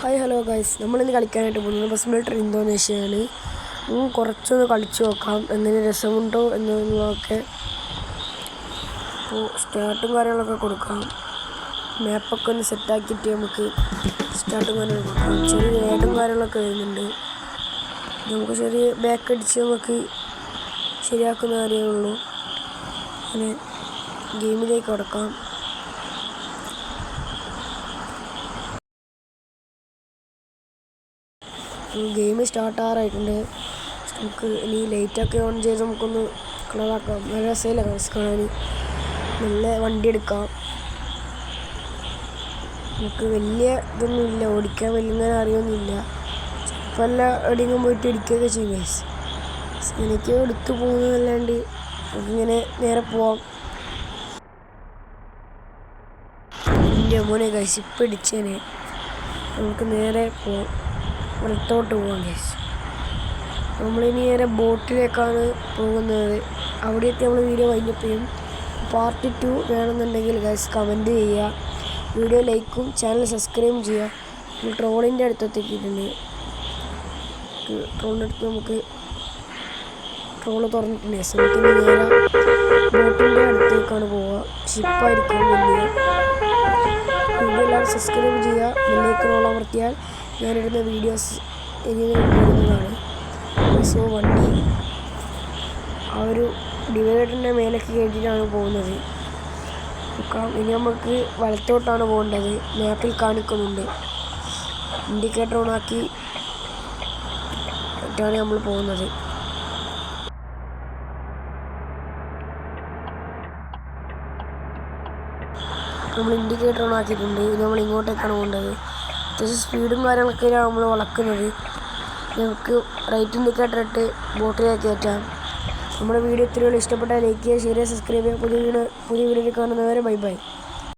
Hi hello guys നമ്മളിന്ന് കളിക്കാനായിട്ട് പോകുന്നത് ബസ് മിലിറ്ററി ഇന്തോനേഷ്യയാണ് ഉം, കുറച്ചൊന്ന് കളിച്ചു നോക്കാം. എന്തിന് രസമുണ്ടോ എന്നൊക്കെ അപ്പോൾ സ്റ്റാർട്ടും കാര്യങ്ങളൊക്കെ കൊടുക്കാം. മാപ്പൊക്കെ ഒന്ന് സെറ്റാക്കിയിട്ട് നമുക്ക് സ്റ്റാർട്ടും കാര്യങ്ങളൊക്കെ കൊടുക്കാം. ചെറിയ ഏടും കാര്യങ്ങളൊക്കെ വരുന്നുണ്ട്. നമുക്ക് ചെറിയ ബാക്ക് അടിച്ച് നമുക്ക് ശരിയാക്കുന്ന കാര്യമേ ഉള്ളൂ. അങ്ങനെ ഗെയിമിലേക്ക് കടക്കാം. ഗെയിം സ്റ്റാർട്ട് ആറായിട്ടുണ്ട് നമുക്ക് ഇനി ലൈറ്റൊക്കെ ഓൺ ചെയ്ത് നമുക്കൊന്ന് കളറാക്കാം. നല്ല രസമില്ല കാണാൻ? നല്ല വണ്ടി എടുക്കാം നമുക്ക് വലിയ ഇതൊന്നും ഇല്ല ഓടിക്കാൻ വലിയ അറിയൊന്നുമില്ല ചിലപ്പോൾ എല്ലാം എവിടെയെങ്കിലും പോയിട്ട് ഇടിക്കുകയൊക്കെ ചെയ്യും ഗൈസ് എനിക്ക് എടുത്തു പോകുന്നതല്ലാണ്ട് നമുക്കിങ്ങനെ നേരെ പോവാം. എന്റെ മോനെ ഗൈസ് ഇപ്പം ഇടിച്ചേനെ. നമുക്ക് നേരെ പോവാം. വലത്തോട്ട് പോവാം ഗൈസ് നമ്മളിനി നേരെ ബോട്ടിലേക്കാണ് പോകുന്നത്. അവിടെ എത്തി നമ്മൾ വീഡിയോ കഴിഞ്ഞപ്പോഴും പാർട്ട് ടു വേണമെന്നുണ്ടെങ്കിൽ ഗൈസ് കമന്റ് ചെയ്യുക. വീഡിയോ ലൈക്കും ചാനൽ സബ്സ്ക്രൈബും ചെയ്യുക. ട്രോളിന്റെ അടുത്തെത്തിക്കിട്ടുണ്ട് ട്രോളിന്റെ അടുത്ത് നമുക്ക് ട്രോൾ തുറന്നിട്ടുണ്ട്. ഗൈസ് നമുക്ക് നേരെ ബോട്ടിന്റെ അടുത്തേക്കാണ് പോവുക. ഷിപ്പായിരിക്കും വലിയ വീഡിയോ എല്ലാവരും സബ്സ്ക്രൈബ് ചെയ്യുക. ബെല്ലൈക്കൺ ഓൾ അമർത്തിയാൽ ഞാനിടുന്ന വീഡിയോസ് ഇനി വരുന്നതാണ് സോ വണ്ടി ആ ഒരു ഡിവൈഡറിന്റെ മേലൊക്കെ കയറ്റിയിട്ടാണ് പോകുന്നത്. ഇനി നമുക്ക് വലത്തോട്ടാണ് പോകേണ്ടത്. മാപ്പിൽ കാണിക്കുന്നുണ്ട്. ഇൻഡിക്കേറ്റർ ഓണാക്കി ാണ് നമ്മൾ പോകുന്നത്. നമ്മൾ ഇൻഡിക്കേറ്റർ ഓൺ ആക്കിയിട്ടുണ്ട്. നമ്മൾ ഇങ്ങോട്ടേക്കാണ് പോകേണ്ടത്. അത്യാവശ്യം സ്പീഡും കാര്യങ്ങളൊക്കെയാണ് നമ്മൾ വളക്കുന്നത്. നമുക്ക് റൈറ്റ് ഇൻഡിക്കേറ്റർ ഇട്ട് ബോട്ടിലേക്ക് കയറ്റാം. നമ്മുടെ വീഡിയോ ഇത്രയുള്ള ഇഷ്ടപ്പെട്ടാൽ ലൈക്ക് ചെയ്യുക ഷെയർ ചെയ്യുക സബ്സ്ക്രൈബ് ചെയ്യുക. പുതിയ വീഡിയോ പുതിയ വീഡിയോ കാണുന്നവരെ ബൈ ബൈ